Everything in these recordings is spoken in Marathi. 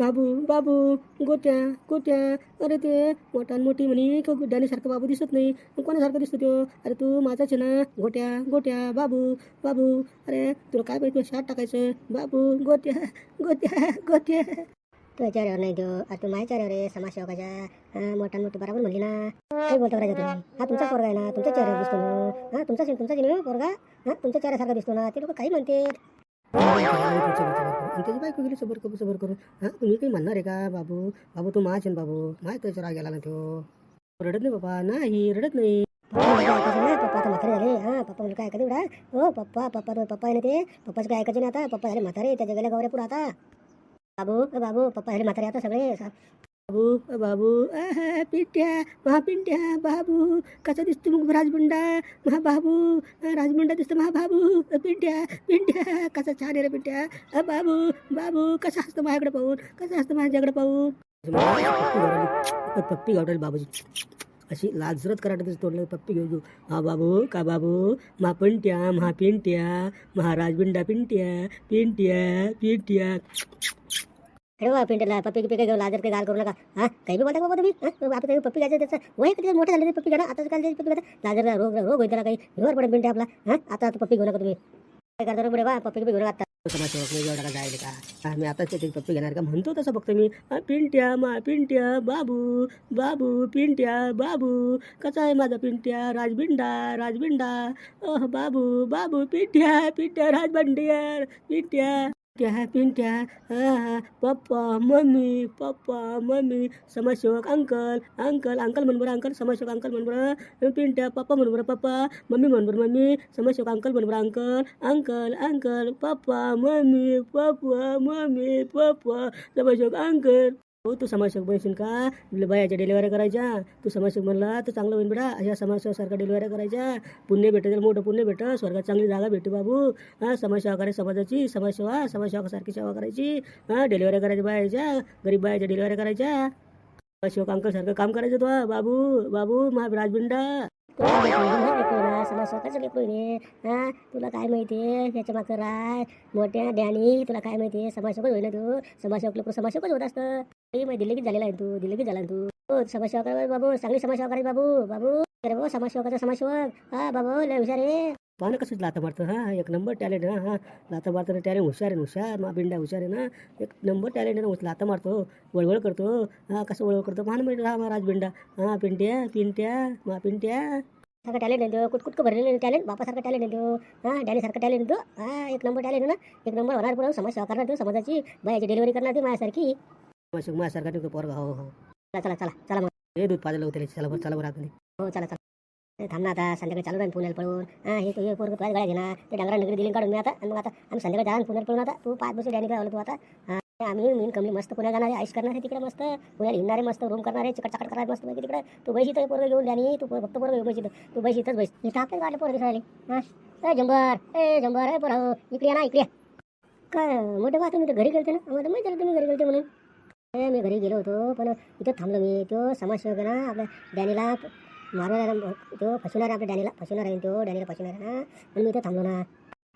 बाबू बाबू गोट्या गोट्या. अरे ते मोठा मोठी म्हणे का गुड्डानीसारखं बाबू दिसत नाही. कोणासारखं दिसतो तो अरे तू माझाच ना गोट्या गोट्या बाबू बाबू. अरे तुला काय पाहिजे? शाट टाकायचं. बाबू गोट्या गोट्या गोट्या. तू याच्यावर नाही देऊ अरे तू माझ्या चेहऱ्यावर आहे समाजसेवकाच्या. मोठा मोठी बरोबर म्हणली ना. काय बोलता राजा तुम्ही? हा तुमचा पोरगा आहे ना. तुमच्या चेहऱ्यावर दिसतो ना. हा तुमचा तुमचा जिने पोरगा? हा तुमच्या चेहऱ्यासारखा दिसतो ना. ते लोक काही म्हणते. आणि त्याची बायको गेली सबर करू सबर करू हा तुम्ही काही म्हणणार आहे का बाबू बाबू तू माझ बाबू माझ त्याच्या राग गेला ना तो रडत नाही बाबा नाही रडत नाही पप्पा आता म्हातारे झाले हा पप्पा म्हणजे काय ऐकायचं एवढा हो पप्पा पप्पा तो पप्पा आहे ना ते पप्पाचं काय ऐकायचं नाही आता पप्पा झाले म्हातारे त्याच्या गेल्या गौऱ्या पुढे आता बाबू बाबू पप्पा झाले म्हातारे आता सगळे. बाबू बाबू पिंट्या महापिंट्या बाबू कसा दिसतो मग राजबंडा महाबाबू राजबंडा दिसतो महाबाबू पिंट्या पिंट्या कसा छान आहे रे पिंट्या. अ, बाबू बाबू कसा असतं माझ्याकडे पाहून कसा असतं माझ्याकडे पाहून. पप्पी गावडेल बाबूजी. अशी लाजरत कराटे तोडलं पप्पी घेऊ घेऊ हा बाबू का बाबू? मा पिंट्या महापिंट्या महाराज महाराजबिंडा पिंट्या पिंट्या पिंट्या. अरे वा पिंटला पप्पी पिके घेऊ लाजर काही गाल करू नका. हा काही बी बोलता का बाबा तुम्ही आता काही पप्पी गायचं त्याचं. वय कधी मोठं झालं पप्पी घ्या आता काय पप्पी घ्या लाजर रोग रोग होईल त्याला काही. हिवर पडेल पिंटे आपला. हा आता आता पप्पी घेऊ नका तुम्ही. काय करता रे पुढे बा? पप्पी घेऊ नका आता. समाजसेवक एवढा जायला का मी आताच त्याची पप्पी घेणार का? म्हणतो तसं बघतो मी. पिंट्या मा पिंट्या बाबू बाबू पिंट्या बाबू कसा आहे माझा पिंट्या? राजबिंडा राजबिंडा. ओह बाबू बाबू पिंट्या पिंट्या राजबंडिया पिंट्या. पिंट्या पिंट्या हा, पप्पा मम्मी पप्पा मम्मी समाजसेवक अंकल अंकल अंकल म्हण बरं अंकल समाजसेवक अंकल म्हण बरं पिंट्या पप्पा म्हण बरं पप्पा मम्मी म्हण बरं मम्मी समाजसेवक अंकल म्हण बरं uncle uncle uncle papa mummy papa mummy papa समाजसेवक अंकल हो तू समाजसेवक बनशील का? बायाच्या डिलिव्हऱ्या करायच्या. तू समाजसेवक म्हणला तर चांगलं होईल बेटा अशा समाजसेवकसारख्या डिलिव्हऱ्या करायच्या. पुण्य भेटत मोठं पुण्य भेट स्वर्गात चांगली जागा भेटू बाबू. हां समाजसेवा करायची समाजाची. समाजसेवा समाजसेवासारखी सेवा करायची. हां डिलिव्हऱ्या करायच्या बायाच्या गरीब बायाच्या डिलिव्हऱ्या करायच्या. समाजसेवक अंकल सारखं काम करायचं तो बाबू. बाबू मा राजबिंडा. समाजसेवकाचं लेकरू हा तुला काय माहितीये त्याच्या मागचं राय. मोठ्या ध्यानी तुला काय माहितीये समाजसेवक होईल तू. समाजसेवक लेकरू समाजसेवकच होत असतं. माहिती दिल्लीत झालेला आहे तू दिल्लीत झाला तू. हो समाजसेवक आहे बाबू चांगली समाजसेवा करायची बाबू बाबू. अरे भाऊ समाजसेवकाचा समाजसेवक. हा बाबू लय हुशार आहे. पाहणं कसंच लाता मारतो हा? एक नंबर टॅलेंट हा हा. लाता मारतो टॅलेंट हुशार आहे हुशार. मा बिंडा हुशार आहे ना. एक नंबर टॅलेंट आहे ना लाता मारतो. वळवळ करतो. हा कसं वळवळ करतो? पाहणं माहिती हा महाराज बिंडा. हा पिंट्या पिंट्या मा पिंट्या. सारखं टॅलेंट आहे तो कुटकुटकं भरलेलं टॅलेंट बापासारखं टॅलेंट आहे तो. हा डॅनीसारखं टॅलेंट तो. हा एक नंबर टॅलेंट आहे ना. एक नंबर होणार पुढे समाज सेवा करणार तू समाजाची. बायाची डिलिव्हरी करणार ती माझ्यासारखी. माझ्या माझ्यासारखा तो पोरगा हो हो. चला चला चला चला मग. हे दूध पाजलं होते चला बरं चला बरं आता हो चला चला. ए, थांब ना आता संध्याकाळी चालू राहील पुण्याला पळून. हा हे तू हे पोरग तुझ्या गाड्या घेणार. ते डांगरा नगरी दिली काढून मी आता. आणि मग आता आम्ही संध्याकाळी जाणार पुण्याला पळून आता. तू पाच बस डॅनी काय तू आता. हा आम्ही मीन कमी मस्त पुण्यात जाणार आहे आईस करणार आहे तिकडे मस्त. पुण्याला हिंडणारे मस्त रूम करणार आहे चिकट चाकट करणार मस्त माहिती तिकडे. तू बैशी तर पोरग घेऊन डॅनी. तू फक्त पोरग घेऊन बैशी तू बैशी इथंच बैस. इथं आपल्याच गाडलं पोरग दिसायला हा. ए जंबर. ए जंबर. ए पोरा. इकडे ना इकडे काय मोठे बा तुम्ही तर घरी गेलते ना? आम्हाला माहिती झालं तुम्ही घरी गेलते म्हणून. मी घरी गेलो होतो पण इथं थांबलो मी. तो समाजसेवक आहे ना आपल्या डॅनीला ना तो फसवणार आपल्या डॅनीला फसवणार आहे तो डॅनीला फसवणार. ना म्हणून मी इथं थांबलो ना.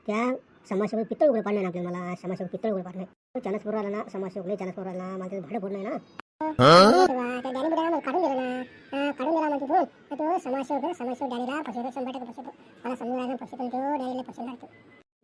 त्या समाजसेवक पित्तळ उघडं पाडणार आपल्याला मला. समाजसेवक पित्तळ उघडं पाडणार तो चानस पोर आला ना. समाजसेवक लई चानस पोर आला. ना. मला त्याचं भाडं फोडणार ना काढून दिला ना. काढून दिला म्हणजे तो समाजसेवक समाजसेवक डॅनीला फसवतो शंभर टक्के फसवतो. मला समजून राहिला फसवतो तो डॅनीला फसवणार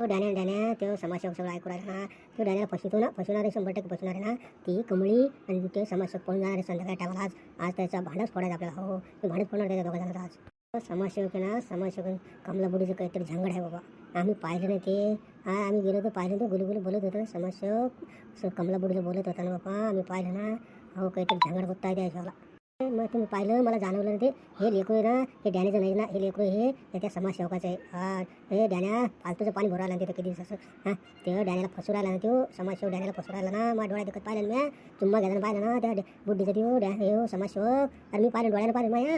तो तो डॅन्या डॅन्या तो समाजसेवक सगळं ऐकू राहिला. ना तो डॅन्याला फसवतो ना फसवणार आहे शंभर टक्के फसवणार आहे ना. ती कमळी आणि ते समाजसेवक पळून जाणार आहे संध्याकाळी टायमाला आज. आज त्याचा भांडच फोडायचा आपल्याला. हो ते भांडच फोडणार त्याच्या दोघा जणांचा आज. समाजसेवक ना समाजसेवक कमलाबुडीचं काहीतरी झांगड आहे बाबा. आम्ही पाहिलं नाही ते. हा आम्ही गेलो तर पाहिलं ते गुलगुलू बोलत होतं. समाजसेवक स- कमलाबुडीला बोलत होता ना बाबा. आम्ही पाहिलं ना. हो काहीतरी झांगड होत आहे त्या हिशोबाला मग तुम्ही पाहिलं मला जाणवलं ते. हे लेकरू आहे ना हे डॅनेचं नाही ना हे लेकरू हे त्या त्या समाजसेवकाचं आहे. हा हे डॅन्या फालतूचं पाणी भरायला तिथं किती दिवसाचं. हां ते डॅन्याला फसू राहिला ना तो समाजसेवक डॅन्याला फसू राहिला ना माझ्या डोळ्यात देखत पाहिलं ना मी. घ्यायला पाहिलं ना त्या डॅ- बुड्डीचं त्यो डॅ हे हो समाजसेवक. आणि मी पाहिलं डोळ्यानं पाहिलं माया.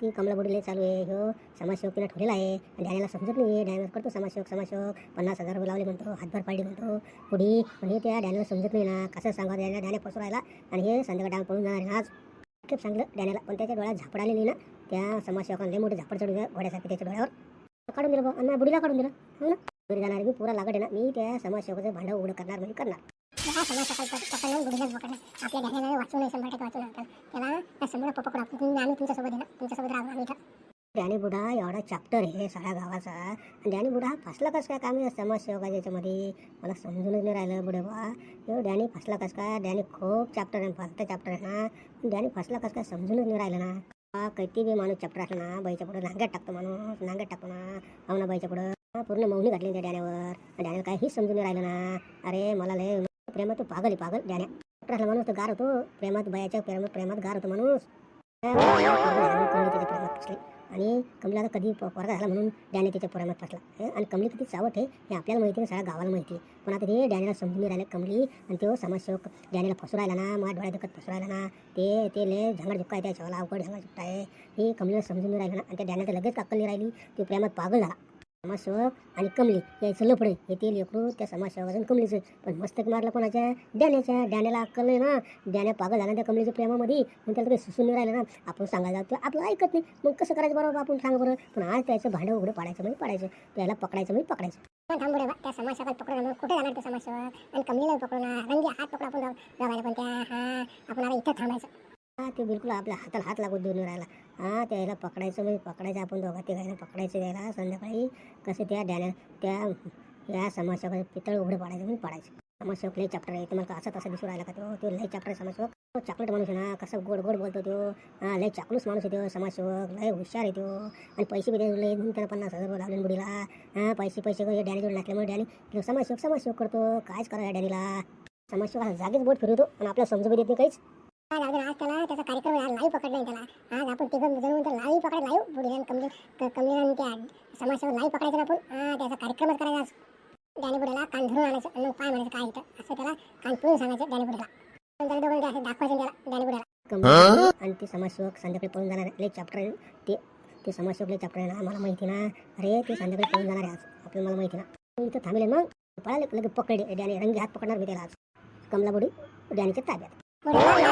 ती कमला बुडीला चालू आहे हो समाजसेवक तिला ठेवलेला आहे. डॅन्याला समजत नाही आहे डॅन्याला करतो समाजसेवक समाजसेवक. पन्नास हजार रुपये लावले म्हणतो हातभार पाडली म्हणतो. पुढी म्हणजे त्या डॅन्याला समजत नाही ना कसं सांगा डॅन्या डॅन्या फसू राहिला आणि हे संध्याकाळ पळून जाणार आज. खूप चांगलं डॅन्याला पण त्याच्या डोळ्यात झापड आलेली ना त्या समाजसेवकांना मोठे झापड चढू द्या घोड्यासारखी त्याच्या डोळ्यावर. काढून दिलं बा आणि बुडीला काढून दिलं. हो ना? घरी जाणार मी पुरा लागत आहे ना मी त्या समाजसेवकाचं भांडं उघडं करणार म्हणजे करणार. आपल्या घराला वाचू शंभर टक्के वाचू त्याला समोर पप्पा तुम्ही आम्ही तुमच्यासोबत येणार तुमच्यासोबत राहू आम्ही डॅनी बुढा एवढा चॅप्टर आहे सगळ्या गावाचा आणि डॅनी बुढा हा फसला कस काय काम आहे समाजसेवकाच्या याच्यामध्ये मला समजूनच नाही राहिलं बुढे बा एवढं डॅनी फसला कस काय डॅनी खूप चॅप्टर आहे फक्त चॅप्टर आहे ना पण डॅनी फसला कस काय समजूनच नाही राहिलं ना किती बी माणूस चॅप्टर असला ना बाईच्या पुढं नांग्यात टाकतो माणूस नांग्यात टाकतो ना हो ना बाईच्या पुढं पूर्ण मौनी घातली त्या डॅण्यावर डॅण्याला काहीही समजून नाही राहिलं ना अरे मला लय प्रेमात तू पागल पागल डॅण्या चॅप्टर असला माणूस तो गार होतो प्रेमात बायाच्या प्रेमात प्रेमात गार होतो माणूस आणि कमला आता कधी प- पोरगा झाला म्हणून डॅने त्याच्या पोरामध्ये फसला आणि कमली किती चावट आहे हे आपल्याला माहिती आहे सगळ्या गावाला माहिती आहे. पण आता ते डॅनेला समजून नाही राहिले कमली आणि तो समाजसेवक डॅनेला फसू राहिला ना माझ्या डोळ्या दुखत फसू राहिला ना ते ते लय झंगड झुक्का आहे त्या शेवाला अवघड झंगड झुकता आहे. हे कमलीला समजून नाही राहिलं ना आणि त्या डॅनेला लगेच अक्कल नाही राहिली ती प्रेमात पागल झाला. समाजसेवक आणि कमली यायचं लफडे हे ते लेकरू त्या समाजसेवकाचं आणि कमलीचं. पण मस्तक मारलं कोणाच्या? डॅण्याच्या डॅण्याला अक्कल नाही ना. डॅण्या पागल झाला त्या कमलीच्या प्रेमामध्ये. मग त्याला काही सुसून राहिलं ना. आपण सांगायला जातो आपलं ऐकत नाही. मग कसं करायचं बरोबर आपण सांग बरं. पण आज त्याचं भांडं उघडं पाडायचं म्हणजे पाडायचं. त्याला पकडायचं म्हणजे पकडायचं. पण थांबू रे त्या समाज पकडून कुठे जाणार ते समाजसेवक? आणि कमलीला पकडून रंगी हात पकडून आपण जाऊ. जाऊ पण त्या हा. आपण आता इथं थांबायचं. हा ते बिलकुल आपल्या हाताला हात लागून देऊन नाही राहिला. हा त्याला पकडायचं म्हणजे पकडायचं आपण दोघा तिघायला पकडायचं द्यायला संध्याकाळी कसं त्या डॅन्या त्या या समाजसेवक पितळ उघडं पाडायचं म्हणजे पाडायचं. समाजसेवक लई चॅप्टर आहे तुम्हाला असं तसं दिसू राहिला का तो? तो लई चॅप्टर आहे समाजसेवक तो चॉकलेट माणूस आहे ना कसं गोड गोड बोलतो तो. हा लई चाकलूस माणूस आहे तो समाजसेवक लय हुशार आहे तो. आणि पैसे बी द्यायला लई त्याला पन्नास हजार रुपये लावले बुडीला हा पैसे पैसे डॅनी जोड नाटल्यामुळे डॅनी तो समाजसेवक समाजसेवक करतो. कायच करा या डॅनीला समाजसेवक जागेच बोट फिरवतो आणि आपल्याला समजू बी देत नाही काहीच. आज अजून आज त्याला? त्याचा कार्यक्रम आहे, आज लाईव्ह पकडलं त्याला. आज आपण तिघं जण तर लाईव्ह पकड लाईव्ह बुडीला हो. कमली कमलीला त्या समाजसेवक लाईव्ह पकडायचं आपण. त्याचा कार्यक्रमच करायचा आज. डॅनी कान धरून आणायचं आणि काय म्हणायचं काय इथं? असं त्याला कान पिळून सांगायचं डॅनी पण त्याला दोघं असं दाखवायचं त्याला डॅनी बुड्याला कमी आणि ते समाजसेवक संध्याकाळी पळून जाणार आहे. चॅप्टर ते ते समाजसेवक लय चॅप्टर आहे ना. मला माहिती ना. अरे ते संध्याकाळी पळून जाणार आहे आज. आपल्याला मला माहिती ना. मी इथं थांबले मग. पळाले लगेच पकडले. डॅनी रंगी हात पकडणार मी त्याला आज. कमला डॅनीच्या ताब्यात. बुड्याला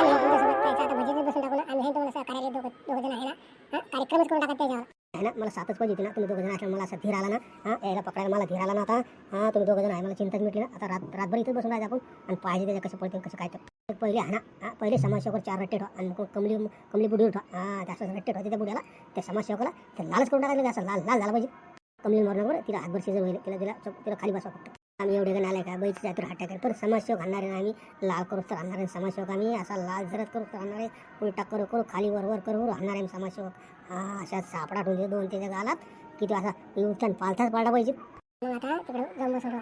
आता भजीत बसून टाकू ना आम्ही हे दोघं दोघं जण आहे ना हा कार्यक्रमच करून टाकत त्याच्यावर. आहे ना मला सातच पाहिजे होती ना तुम्ही दोघं जण असल्यामुळे मला असा धीर आला ना हा यायला पकडायला मला धीर आला ना आता हा तुम्ही दोघं जण आहे मला चिंताच मिटली ना. आता रात रातभर इथंच बसून राहायचं आपण आणि पाहिजे त्याच्या कसं पडते कसं काय तर पहिले आहे ना हा पहिले समाजसेवकर चार रट्टे ठेवा आणि मग कमली कमली बुडी उठवा हा जास्त रट्टे ठेवा त्या बुड्याला. त्या समाजसेवकाला ते लालच करून टाकायला असं लाल लाल झाला पाहिजे. कमली मरण तिला हातभर शिजव होईल तिला तिला तिला खाली बसवा फक्त. आम्ही एवढे गण आले का? बैची जातर हाट्या करेल पण समाजसेवक आणणार आहे आम्ही. लाल करूच तर आणणार आहे समाजसेवक आम्ही. असा लाल जरत करू तर आणणार. आहे उलटा करू करू खाली वरवर करू आणणार आहे समाजसेवक. हा अशा सापडा ठेवून दोन त्याच्या गालात किती असा उलटान पालथाच पाडा पाहिजे मग आता तिकडे जाऊन बसून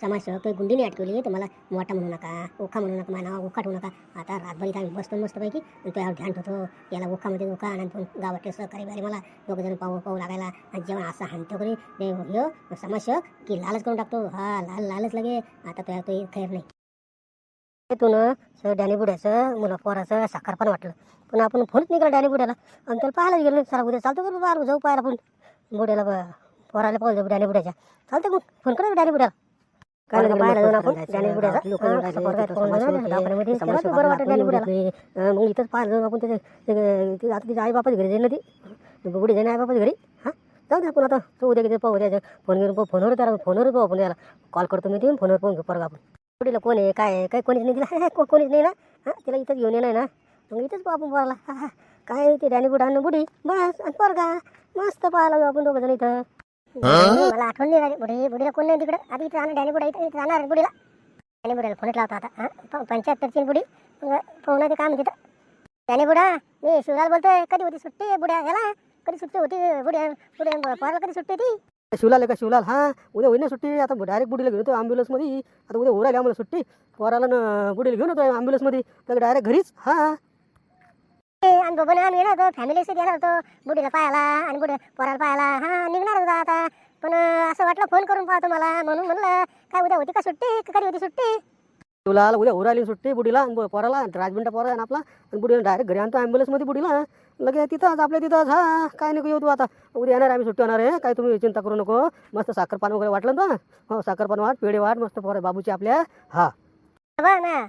समाजसेवक काही गुंडीने अटकवली तर मला मोठा म्हणू नका ओखा म्हणू नका माझ्या नावा ओखा ठेवू नका. आता रातभर इथं आम्ही बसतो मस्तपैकी आणि तो यावर ध्यान ठेवतो. याला ओखामध्ये ओखा आणि पण गावात सहकारी बारी मला दोघं जण पाहू पाहू लागायला आणि जेव्हा असं हाणतो करी ते समाजसेवक की लालच करून टाकतो. हा लाल लालच लगे. आता तो तो खैर नाही. तू सर डॅनी बुड्याचं मुलं पोराचं साखर पण वाटलं. पण आपण फोनच नाही केला डॅनी बुड्याला. आणि त्याला पाहायला गेलो सर उद्या चालतो का बाबा? जाऊ पाहायला पण. बुड्याला ब- पोराला पाहू जाऊ डॅनी बुड्याच्या. चालतं मग फोन करा डॅनी बुड्याला. मग इथंच पाहायला जाऊन आपण त्याच्या ते- ते- आता तिच्या आई बापाच्या घरी जाईल ना ती. बुडी जाईन आई बापाच्या घरी. हां जाऊ दे आपण आता. तो उद्या किती पाहू उद्या फोन घेऊन फोनवर त्याला फोनवर पाहू आपण त्याला. कॉल करतो मी ते फोनवर पाहून घेऊ परत आपण. बुडीला कोण आहे काय आहे काय कोणीच नाही तिला. को- कोणीच नाही ना? हां तिला इथंच घेऊन येणार ना? मग इथंच पाहू आपण हा, हा. काय ते डॅनी बुडा बुडी? बस आणि पोरगा. मस्त पाहायला जाऊ आपण दोघं जण इथं. मला आठवण नाही राहिली बुडी बुडीला कोण नाही तिकडे आधी इथं जाणार डॅनी बुडा इथं इथं जाणार बुडीला डॅनी बुड्याला फोनच लावतो आता हां पंच्याहत्तरची बुडी मग पाहू ते काम तिथं डॅनी बुडा मी शिवलाल बोलतोय कधी होती सुट्टी बुड्या ह्याला कधी सुट्टी होती बुड्या बुड्या पोराला कधी सुट्टी होती शिवलाल आहे का शिवलाल हां उद्या होईल ना सुट्टी आता डायरेक्ट बुडीला घेऊन येतो ॲम्ब्युलन्समध्ये आता उद्या उरायला आम्हाला सुट्टी पोराला ना बुडीला घेऊन येतो ॲम्ब्युलन्समध्ये तर डायरेक्ट घरीच हां ए, आणि बाबा आम्ही येणार होतो फॅमिली येणार होतो बुडीला पाहायला आणि बुड्या पोराला पाहायला. हा निघणार होता आता. पण असं वाटलं फोन करून पाहतो मला. म्हणून म्हणलं काय उद्या होती का सुट्टी? कधी होती सुट्टी? शिवलाल उद्या उरायली सुट्टी बुडीला आणि पोराला. राजमिंटा पोरा आहे आपला. आणि बुडीला डायरेक्ट घरी आणतो ॲम्ब्युलन्समध्ये बुडीला लगे तिथंच आपल्या तिथंच हा काय नको येऊ तू आता. उद्या येणार आम्ही सुट्टी होणार आहे. काय तुम्ही चिंता करू नको. मस्त साखरपान वगैरे वाटलं ना? हो साखरपान वाट पेढे वाट. मस्त पोर बाबूची आपल्या. हा. ना.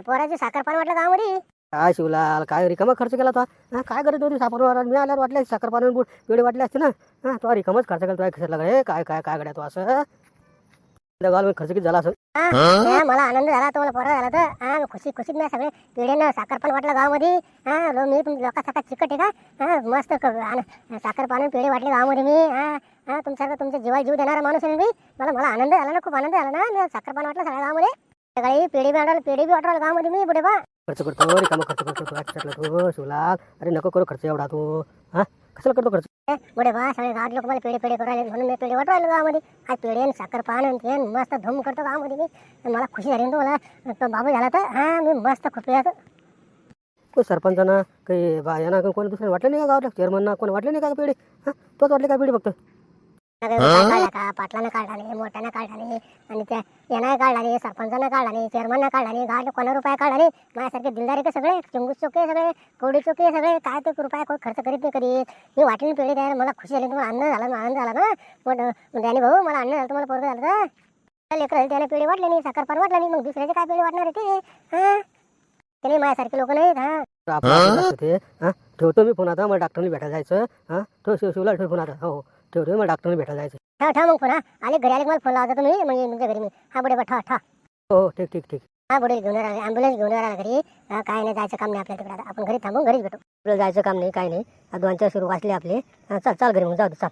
पोराची साखर पान वाटलं गावामध्ये? काय शिवलाल काय रिकामा खर्च केला होता हा काय करत होती साखर मी आल्यावर वाटले साखर पाणी पेढे वाटले असते ना. हा तो रिकामच खर्च केला तुझ्या खिशात लागले काय काय काय गड्या तो असं? गावाला खर्च किती झाला असं? मला आनंद झाला तुम्हाला पोरं झाला तर. हा खुशी खुशीत मी सगळे पेढेनं साखर पण वाटलं गावामध्ये. हा लो मी तुम लोकांसारखा चिकट आहे का? हा मस्त साखर पाणी पेढे वाटले गावामध्ये मी. हा हा तुमच्यासारखं तुमच्या जीवा जीव देणारा माणूस आहे मी. मला मला आनंद झाला ना खूप आनंद झाला ना. मी साखर पाणी वाटलं सगळ्या गावामध्ये. सकाळी पेढे बी वाटवलं पेढे बी वाटवलं गावामध्ये मी. बुडे बा खर्च करतो रिकामा खर्च करतो तू शिवलाल अरे नको करू खर्च एवढा तू. हा? कशाला करतो खर्च? बुडे बा सगळे गावात लोक मला पेढे पेढे करायला म्हणून मी पेढे वाटवायला गावामध्ये. आज पेढे आणि साखर पान ते मस्त धूम करतो गावामध्ये मी. मला खुशी झाली तो मला तो बाबू झाला तर हा मी मस्त खुशी आहे कोण सरपंचांना काही बा यांना कोणी दुसऱ्या वाटलं नाही का गावाला चेअरमनना कोणी वाटले नाही का पिढी? हां? तोच वाटले का पिढी फक्त? काढला का पाटलानं काढला मोठ्यानं काढला आणि त्या यानं काढला सरपंचानं काढला चेअरमननं काढला गावाला कोणा रुपया काढला माझ्यासारखे दिलदार का सगळे चिंगूस चोके सगळे कवडी चोके सगळे काय ते रुपया कोण खर्च करीत नाही कधी? मी वाटेल पेढे द्यायला मला खुशी झाली तुम्हाला आनंद झाला ना आनंद झाला ना? मग त्याने भाऊ मला आनंद झाला तुम्हाला पोरगं झालं तर? लेकर त्याने पेढे वाटले नाही साखर पान वाटलं नाही मग दुसऱ्याचे काय पेढे वाटणार ते? हां? त्याने माझ्यासारखे लोक नाहीत हां? हां? ठेवतो मी फोन आता मला डॉक्टरने भेटायला जायचं हां? ठेव शिव शिवला ठेव फोन आता हो. हो ठेवतो मला डॉक्टरने भेटायला जायचं ठा ठा मग पुन्हा आले घरी आले की मला फोन लावता तुम्ही? मग येईन तुमच्या घरी मी. हा बुडे ठा ठा हो हो ठीक ठीक ठीक. हा बुडेल घेऊन राहिला ॲम्ब्युलन्स घेऊन राहिला घरी. हा, काय नाही जायचं काम नाही आपल्या तिकडे आता. आपण घरी थांबून घरीच भेटू. आपल्याला जायचं काम नाही काही नाही. दोन चार सुरू वाचले आपले. हां चाल चाल घरी मग जाऊ दे चाल.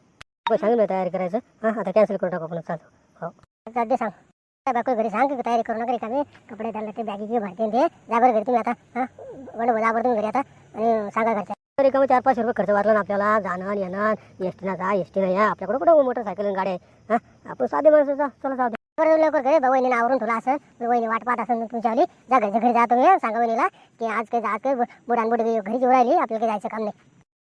काही सांगितलं तयारी करायचं. हां आता कॅन्सल करून टाकू आपण चाल. हो. चाल दे सांग. काय बायको घरी? सांग की तयारी करू नका रिकामी. कपडे त्याला ते बॅगी गिगी भरते ते. जा बरं घरी तुम्ही आता. हा बरं बरं तुम्ही घरी आता. आणि सांगा घरच्या. तरी चार पाचशे रुपये खर्च वाटला ना आपल्याला. जाणं येणं एस ना जा एस टीनं या. आपल्याकडे कुठं मोटरसायकल गाडी आहे? हां? आपण साधे माणसं जा चला जाऊ दे. लवकर घरी वहिनीला आवरून ठेवला असं. वहिनी वाट पाहत असेल तुमच्यावाली जा घरच्या घरी जा तुम्ही सांगा वहिनीला की आज काही आज काही बुडान घरी जेवू राहिली. आपल्याला जायचं काम नाही.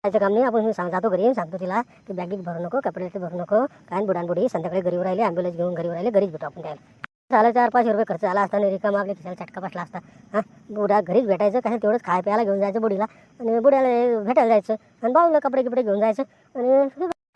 जायचं काम नाही. आपण सांग जातो घरी. सांगतो तिला की बॅगीत भरू नको कपडे भरू नको. काय बुडान बुडी संध्याकाळी घरी राहिले ॲम्ब्युलन्स घेऊन घरी राहिले घरीच भेटू आपण त्याला. झालं चार पाचशे रुपये खर्च झाला असता आणि रिकामा आपल्या खिशाला चटका बसला असता. हां? बुडा घरीच भेटायचं कसं तेवढंच खाय प्यायला घेऊन जायचं बुडीला आणि बुड्याला भेटायला जायचं. आणि बाऊला कपडे कपडे घेऊन जायचं. आणि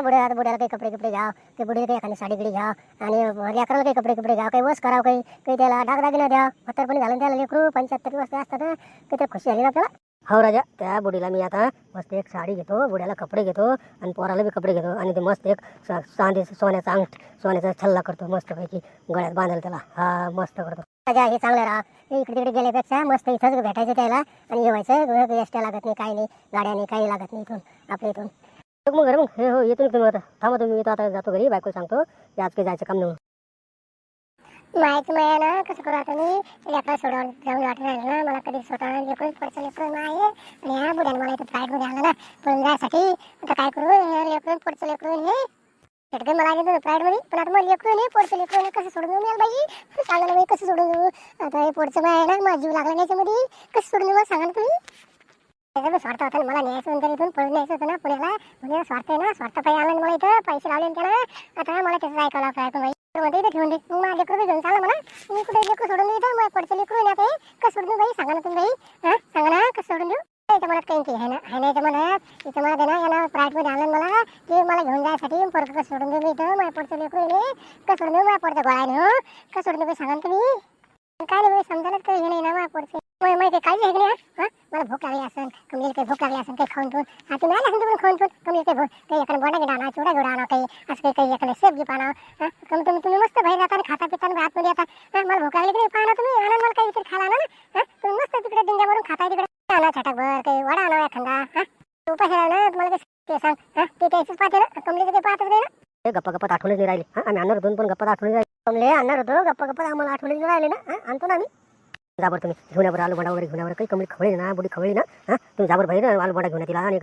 बुड्या बुड्याला काही कपडे कपडे घ्या ते बुडीला काही एखादी साडी गिडी घ्या आणि लेकराला काही कपडे कपडे घ्या काही वस करावं काही काही त्याला डागदागिना द्या म्हातारपणी घालून त्याला लेकरू पंच्याहत्तर वाजता असतात ना काही खुशी झाली ना आपल्याला? हो राजा त्या बुडीला मी आता मस्त एक साडी घेतो बुड्याला कपडे घेतो आणि पोराला बी कपडे घेतो आणि ते मस्त एक सा- चांदी सोन्याचा अंगठ सोन्याचा छल्ला करतो मस्तपैकी गळ्यात बांधायला त्याला. हा मस्त करतो. राजा हे चांगलं राहा हे इकडे तिकडे गेल्यापेक्षा मस्त इथंच भेटायचं त्याला आणि येवायचं एसट्या लागत नाही काही नाही. गाड्याने काही लागत नाही इथून आपल्या इथून. मग मग मग हे हो येतो तुम्ही आता. थांबा तुम्ही येतो आता जातो घरी बायको सांगतो. की आज काही जायचं काम नाही माहिती माया ना कसं करू आता मी? लेकरा सोडवून जाऊन वाटत राहिलं ना मला कधी स्वतः लेकरून पडचं लेकरून नाही आणि ह्या बुड्याने मला इथं फ्लाईटमध्ये आणलं ना पण जायसाठी. आता काय करू? हे लेकरून पडचं लेकरून हे? चटके मला आले फ्लाईटमध्ये पण आता मला लेकरून हे पडचं लेकरून कसं सोडून देऊ मी बाई? सांगा ना कसं सोडून देऊ? आता हे पुढचं बाय आहे ना माझा जीव लागला नाही याच्यामध्ये. कसं सोडून देऊ सांगा ना तुम्ही. त्याचा स्वार्थ होता ना मला न्यायचं नंतर इथून पळून न्यायचं होतं ना पुण्याला. म्हणजे स्वार्थ आहे ना स्वार्थ पाहिजे आला मला इथं पैसे लावले त्याला आता मला त्याचं ऐकावं लागतं मध्ये इथे ठेवून दे. मग माझ्या लेकरू घेऊन चाललं मला मी कुठे लेकरू सोडून देऊ मग पडचं लेकरू येणार ते कसं सोडून देऊ बाई? सांगा ना तुम्ही बाई. हा? सांगा ना कसं सोडून देऊ? याच्या मनात काही काही आहे ना आहे ना याच्या मनात. इथं मला देणार याला यानं प्रायव्हेटमध्ये आणलं मला ते मला घेऊन जायसाठी पोरं कसं सोडून देऊ मी इथं? माझ्या पडचं लेकरू येणे कसं सोडून देऊ? माझ्या पडचं गोळा हो? कसं सोडून देऊ सांगा तुम्ही. काय नाही बाई समजायलाच काही हे नाही ना माझ्या पडचं होय माहिती काळजी आहे की नाही हा? मला भूक लागली असेल कमी काही भूक लागली असेल काही खाऊन ठेवून हा तुम्ही आले असेल तुम्ही खाऊन ठेवून कमी काही भूक काही एखादं बोंडा गिडा आणा चिवडा गिडा आणा काही असं काही काही एखादं सेफ गिप आणा हा? कमी तुम्ही तुम्ही मस्त बाहेर जाता आणि खाता पिता आणि आतमध्ये येता हा मला भूक लागली की नाही पाहा तुम्ही आणा मला काही विचार खायला आणा ना. हा? तुम्ही मस्त तिकडे डिंग्या मारून खाता तिकडे आणा छटाकभर काही वडा आणा एखादा हा? उपास राहा ना तुम्हाला काही ते सांग हा? ते त्याचीच पाहते ना कमलीचं काही पाहतच नाही ना? हे गप्पा गप्पा आठवणच नाही राहिले. हा आम्ही आणणार दोन पण गप्पा आठवणी राहिले. कमले आणणार होतो गप्पा गप्पा आम्हाला आठवणी राहिले ना? आणतो ना आम्ही. जाबर तुम्ही घेण्यावर आलू बडा वगैरे घेण्यावर काही कमी खवळी ना बुडी खवळी ना हां? तुम्ही जाबर बाहेर आलूबडा घेऊन तिला आणि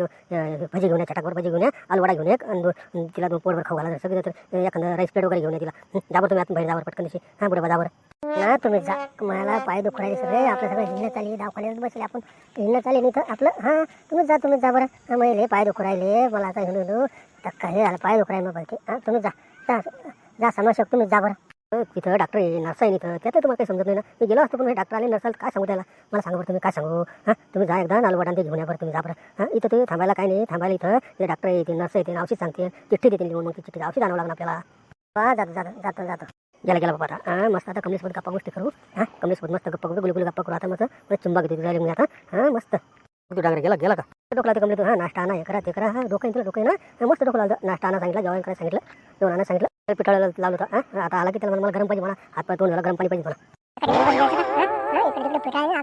भजी घेऊन या चटाकवर भजी घेऊन या आलू वडा घेऊन एक आणि दो- तिला दोन पोटभर खाऊ घाला सगळं तर एखादं राईस प्लेट वगैरे घेऊन तिला. जाबर तुम्ही आतून बाहेर जावर पटकन दिशी. हां बुडे जाबर ना तुम्ही जा मला पाय दुखरायले सगळे आपलं सगळं हिंडणं चालली दवाखान्यात बसले आपण हिंडणं चालेल तर आपलं हां तुम्ही जा तुम्ही जा बरं. हां मग लय पाय दुखरायले मला आता हिंडू धक्का हे झालं पाय दुखराय मग बोलते हां तुम्ही जा. जा जा शकतो तुम्ही जा बरं. तिथं डॉक्टर आहे नर्स आहे इथं त्यात तुम्हाला काही समजत नाही ना. मी गेलो असतो पण हे डॉक्टर आले नर्साला काय सांगू त्याला? मला सांगा बरं तुम्ही काय सांगू? हां तुम्ही जा एकदा नालवडा ते घेऊन या बरं तुम्ही जा बरं. हां इथं ते थांबायला काय नाही थांबायला इथं. ते डॉक्टर येते नर्स येते औषध सांगते चिठ्ठी देते लिहून मग ती चिठ्ठी औषध आणावं लागणार आपल्याला. हा जातो जातो जातो जातो. गेला गेला बाबा आता. हां मस्त आता कमलेशसोबत गप्पा गोष्टी करू. हां कमलेशसोबत मस्त गप्पा करू गुलगुली गप्पा करू आता मस्त. मस्त चुंबा घेते जायला मी आता हां मस्त. तू डॉक्टर गेला गेला का? डोकला तर कमले तू हां नाश्ता आणा हे करा ते करा. हां डोकं तुला डोकं ना? मस्त डोकला नाश्ता आणा सांगितलं जेवण करायला सांगितलं. जेवण आणा सांगितलं. पिठाळाला लावलं होतं. हां? आता आला की त्याला मला गरम पाहिजे म्हणा हात पाय तोंड गरम पाणी पाहिजे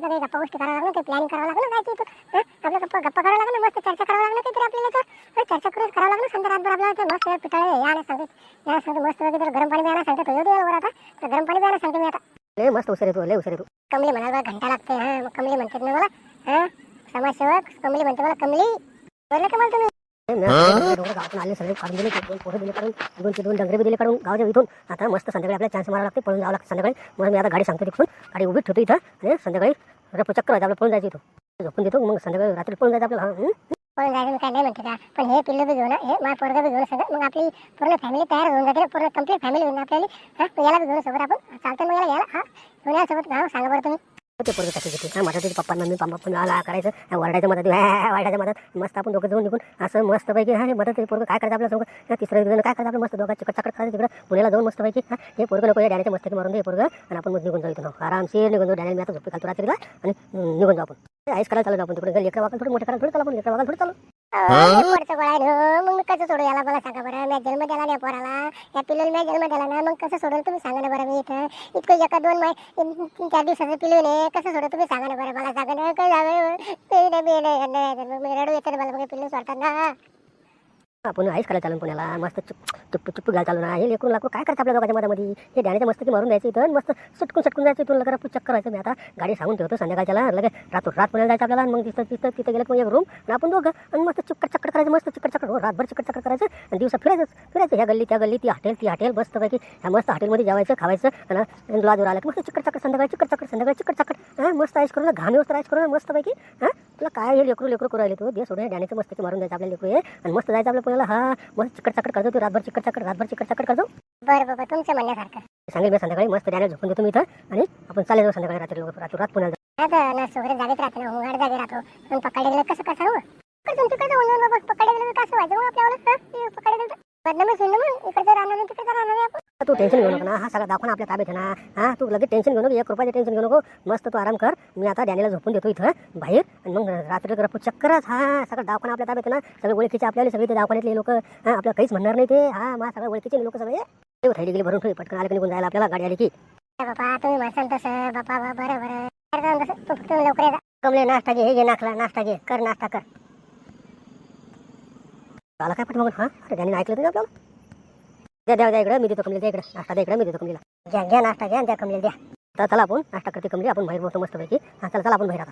काही गप्पा गोष्टी करावं लागलं काही प्लॅनिंग करावं लागलं काय तिथं हं? आपलं गप्पा गप्पा करावं लागलं मस्त चर्चा करावं लागलं काहीतरी आपल्याला तर? चर्चा करून करावं लागलं समजा रातभर आपल्याला ते मस्त पिठाळे या ना सांगत. या सांगतो मस्त वगैरे गरम पाणी द्यायला सांगतो येऊ आता. तर गरम पाणी द्यायला सांगतो मी आता. लय मस्त उशीर येतो लय उशीर येतो. कमली म्हणाला घंटा लागते. हा मग कमली म्हणतात ना मला. हा? समाजसेवक कमली म्हणते मला कमली. बोललं का मला तुम्ही? गावातून आले सगळे काढून दिले दोन पोरं दिले काढून दोनचे दोन डंगरे बी दिले काढून गावाच्या इथून आता मस्त संध्याकाळी आपल्याला चान्स मारावं लागते पळून जावं लागतं संध्याकाळी म्हणून मी आता गाडी सांगतो तिकडून गाडी उभीच ठेवतो इथं आणि संध्याकाळी चक्कर आपल्याला पळून जायचं इथं झोपून देतो मग संध्याकाळी रात्री पळून जायचं आपल्याला हं? पळून जायचं मी काय नाही म्हणते का पण हे पिल्लू बी घेऊन हे माझा पोरगा बी घेऊन सगळं मग आपली पूर्ण फॅमिली तयार होऊन जाते पूर्ण कंप्लीट फॅमिली होऊन आपल्याला हा मग याला बी घेऊन सोबत आपण चालतं मग याला याला हा घेऊन याला सोबत गाव सांगा बरं तुम्ही। ते पोरगे कसे घेते माझ्या पप्पांना मी पप्पा पण आला करायचं. वरडायचं मदत. वाटायच्या मदत. मस्त आपण दोघं जाऊन निघून असं मस्त पैकी हा मदत ते पोरगं. काय करायचं आपल्यासोबत ह्या तिसऱ्या जण काय करायचं आपलं? मस्त दोघं चिकट चकट करायचं तिकडं. पुण्याला जाऊन मस्त पैकी हा हे पोरगं नको या मस्त मारून दे हे पोरगं. आणि आपण मग निघून जाऊ इथं आरामशीर निघून जाऊ. डॅनियल मी आता झोपी घालतो रात्रीला. आणि निघून जाऊ आपण. आईस करायला चालू आपण तिकडे. लेकर वागल थोडं मोठं करायला थोडं चालू आपण. लेकर वागल थोडं चालू पोरचं गोळा आहे ना, मग मी कसं सोडू याला मला सांगा बरं? मी जन्म दिला नाही पोराला. या पिल्लूला मी जन्म दिला ना मग कसं सोडून तुम्ही सांगा ना बरं मी इथं. इतकं एका दोन तीन चार दिवसाचं पिल्लू नाही कसं सोडू? तुम्ही सांगा ना बरं. मला सांगा ना काय नाही, मी मी रडू येते मला मग पिल्लू सोडताना. आपण आईस खायला चालू पुण्याला. मस्त चुप चुप चुप घाल चालू ना हे लेकरून लाकून काय करतं आपल्या दोघांच्या मधामध्ये? हे गाण्याचं मस्त की मारून द्यायचं इथं. मस्त सुटकून सटकून जायचं इथून. लगे चक्कर करायचं मी आता गाडी सांगून ठेवतो संध्याकाळच्याला. लगे रात्र रात पुण्याला जायचं आपल्याला. मग तिथं तिथं तिथं गेलं मग एक रूम आणि आपण दोघं. आणि मस्त चक्कर चक्कर करायचं मस्त चिकट चक्कर. हो रातभर चिकट चक्कर करायचं. आणि दिवसा फिरायचं फिरायचं. ह्या गल्ली त्या गल्ली ती हॉटेल ती हॉटेल. मस्त पैकी ह्या मस्त हॉटेलमध्ये जेवायचं खावायचं. आणि लाजवर आलं की मस्त चिकट चक्कर. संध्याकाळी चक्कर चक्कर. संध्याकाळी चिकट चक्कर. हां मस्त आईस करून घाण व्यवस्था आईस करून मस्त पैकी. हां तुला काय हे लेकरू लेकरू करायला राहिले तू? दे सोडून. डॅण्याचं मस्त मारून जायचं आपल्या लेकरू आणि मस्त जायचं आपल्या पुण्याला हा मस्त चिकट चक्कर करतो तू रातभर चिकट चक्कर रातभर चिकट चक्कर करतो. बरं बाबा तुमचं म्हणण्यासारखं सांगेल मी संध्याकाळी मस्त डॅने झोपून देतो मी इथं आणि आपण चालेल जाऊ संध्याकाळी रात्री लोक रात्री रात पुण्याला. आता ना सोबत जागेत राहतो ना होंगाड जागे राहतो. पण पकडे गेलं कसं कसं हो? तुमचं कसं होऊन बाबा? पकडे गेलं कसं व्हायचं मग आपल्याला? हं? गेलं मग? इकडचं राहणार तिकडचं राहणार नाही आपण. तू टेन्शन घेऊ नको ना. हा सगळा दाखवा आपल्या ताब्यात ना. हा तू लगेच टेन्शन घेऊ नको एक रुपयाचे टेन्शन घेऊ नको. मस्त तू आराम कर. मी आता डॅनीला झोपून देतो इथं बाहेर. आणि मग रात्री रपू चक्करच. हा सगळं दाखवा आपल्या ताब्यात ना. सगळे ओळखीचे आपल्याला सगळे ते दवाखान्यातले लोक. हा आपल्याला काहीच म्हणणार नाही ते. हा मा सगळे ओळखीचे लोक सगळे. ते थैली गेली भरून ठेवी पटकन आले की निघून जायला आपल्याला गाडी आली की. बाबा तुम्ही म्हणसान तसं. बापा बरं तू फक्त लवकर. कमले नाश्ता घे हे घे नाखला नाश्ता घे. कर नाश्ता कर. आला काय मग हा? अरे त्यांनी ऐकलं तुम्ही आपल्याला? द्या द्या द्या इकडे मी देतो कमली द्या इकडे. नाश्ता द्या इकडे मी देतो कमलीला. घ्या घ्या नाश्ता घ्या आणि त्या कमलेला द्या. तर चला आपण नाश्ता करते कमली आपण बाहेर बसतो मस्तपैकी. हा चला चला आपण बाहेर आता.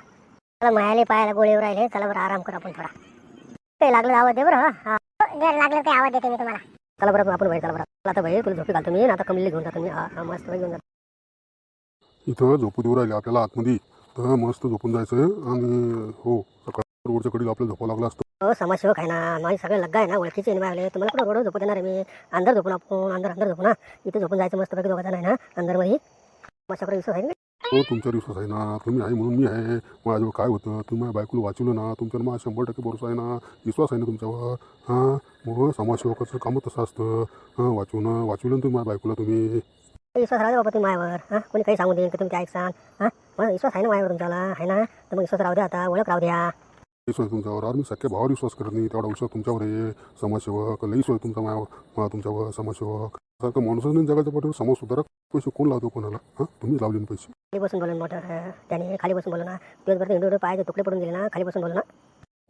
चला मायाले पायाला गोळीवर राहिले. चला बरं आराम करू आपण थोडा. काही लागलं आवाज दे बरं हा. जर लागलं ते आवाज देते मी तुम्हाला. चला बरं आपण बाहेर चला बरं. चला आता बाहेर तुला झोपी घालतो मी. आणि आता कमली घेऊन जातो मी. हा मस्त घेऊन जातो. इथं झोपू देऊ राहिले आपल्याला आतमध्ये. तर मस्त झोपून जायचं आणि हो सकाळी रोडच्या कडीला आपल्याला झोपावं लागलं असतं. हो समाजसेवक आहे ना माझी सगळे लग्गा आहे ना ओळखीचे नाही लागले तुम्हाला कुठं रोड झोपू देणार आहे मी? अंदर झोपून आपण अंदर अंदर झोपू ना? इथे झोपून जायचं मस्तपैकी दोघं जण आहे ना अंदरमध्ये माझ्याकडे विश्वास आहे ना? हो तुमच्यावर विश्वास आहे ना. तुम्ही आहे म्हणून मी आहे. माझ्याजवळ काय होतं? तुम्ही माझ्या बायकोला वाचवलं ना तुमच्यावर माझा शंभर टक्के भरोसा आहे ना. विश्वास आहे ना तुमच्यावर? हां? मग समाजसेवकाचं कामं तसं असतं. हां वाचवणं वाचवलं ना तुम्ही माझ्या बायकोला तुम्ही? विश्वास राहू दे बाबा तुम्ही मायावर हां? कोणी काही सांगू देईन की तुम्ही ते ऐकसान हां? मला विश्वास आहे ना मायावर तुमच्याला आहे ना? तर मग विश्वास राहू द्या आता ओळख राहू द्या. विश्वास तुमच्यावर. अरे मी सख्या भावावर विश्वास करत नाही तेवढा विश्वास तुमच्यावर आहे. समाजसेवक लई विश्वास तुमचा माझ्यावर मा तुमच्यावर समाजसेवक. सारखं माणूसच नाही जगाच्या पाठीवर समाज सुधारक पैसे कोण लावतो कोणाला? हां? तुम्ही लावले ना पैसे. खाली बसून बोलून मोठं त्याने खाली बसून बोलू ना. दिवसभर इंडोर पायाचे तुकडे पडून गेले ना खाली बसून बोलू ना.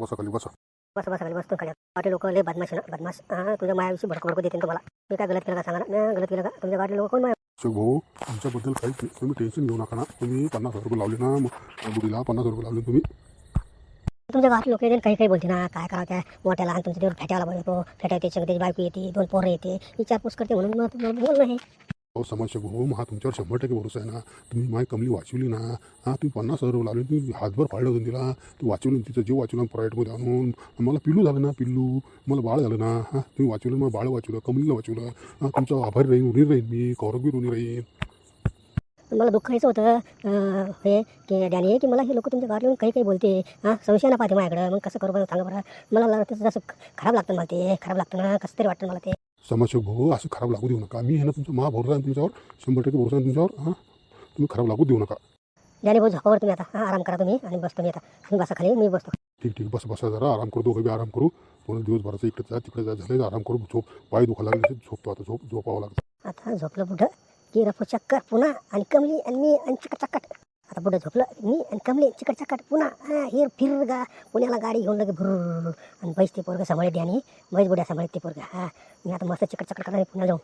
बसा खाली बसा. बस बस खाली बसतो खाली. वाटे लोक लय बदमाश ना बदमाश. हां तुझ्या मायाविषयी भडकं भडकं देते तुम्हाला. मी काय गलत केलं का सांगा ना? मी गलत केलं का? तुमच्या गाडी लोक कोण माया? शेख भाऊ तुमच्याबद्दल काहीच नाही. तुम्ही टेन्शन घेऊ नका ना. तुम्ही पन्नास हजार रुपये लावले ना बुडीला पन्नास हजार रुपये लावले तुम्ही. तुमच्या गावात लोक येते काही काही बोलते ना काय करा त्या मोठ्याला आणि तुमच्या देवर फेट्याला बनवतो फेट्या त्याच्या त्याची बायको येते दोन पोरं येते विचारपूस करते म्हणून मग तुम्हाला बोल नाही अहो समाजसेवक भाऊ मग हा तुमच्यावर शंभर टक्के भरोसा आहे ना. तुम्ही माय कमली वाचवली ना. हा तुम्ही पन्नास हजार रुपये लावले तुम्ही हातभर फाळलं होतं तिला. तू वाचवलं तिचं जीव वाचवलं प्रायव्हेटमध्ये आणून. मला पिल्लू झालं ना पिल्लू. मला बाळ झालं ना. हां तुम्ही वाचवलं मला बाळ वाचवलं कमलीला वाचवलं. हां तुमचा आभारी राहीन उनी राहीन मी कौरवीर उनी राहीन. मला दुःख यायचं होतं हे की डॅनी की मला हे लोक तुमच्या गावात येऊन काही काही बोलते. हां संशय ना पाहते माझ्याकडं. मग कसं करू बरं सांगा बरं. मला त्याचं जसं खराब लागतं मला ते खराब लागतं ना कसं तरी वाटतं मला ते. समाजसेवक भाऊ असं खराब लागू देऊ नका. मी आहे ना तुमचा महा भरोसा आहे तुमच्यावर शंभर टक्के भरोसा आहे तुमच्यावर हां? तुम्ही खराब लागू देऊ नका. डॅनी भाऊ झोपावर तुम्ही आता हां आराम करा तुम्ही आणि बसतो मी आता. तुम्ही बसा खाली मी बसतो. ठीक ठीक बस बसा जरा आराम करू दोघं बी आराम करू. पुन्हा दिवसभराचं इकडे जा तिकडे जा झालं आराम करू झोप. पाय दुखायला लागले झोपतो आता झोप झोपावं लागतं. आता झोपलं पुढं की चक्कर पुन्हा आणि कमली आणि मी आणि चिकट चक्कट आता पुढं झोपलं मी आणि कमली चिकट चक्कट पुन्हा हा, हिर फिर गा पुण्याला गाडी घेऊन लगे भुर आणि बैस ते पोरगं सांभाळते आणि बैस बुड्या सांभाळते ते पोरगं. हा मी आता मस्त चिकट चक्कट करणार पुन्हा जाऊन.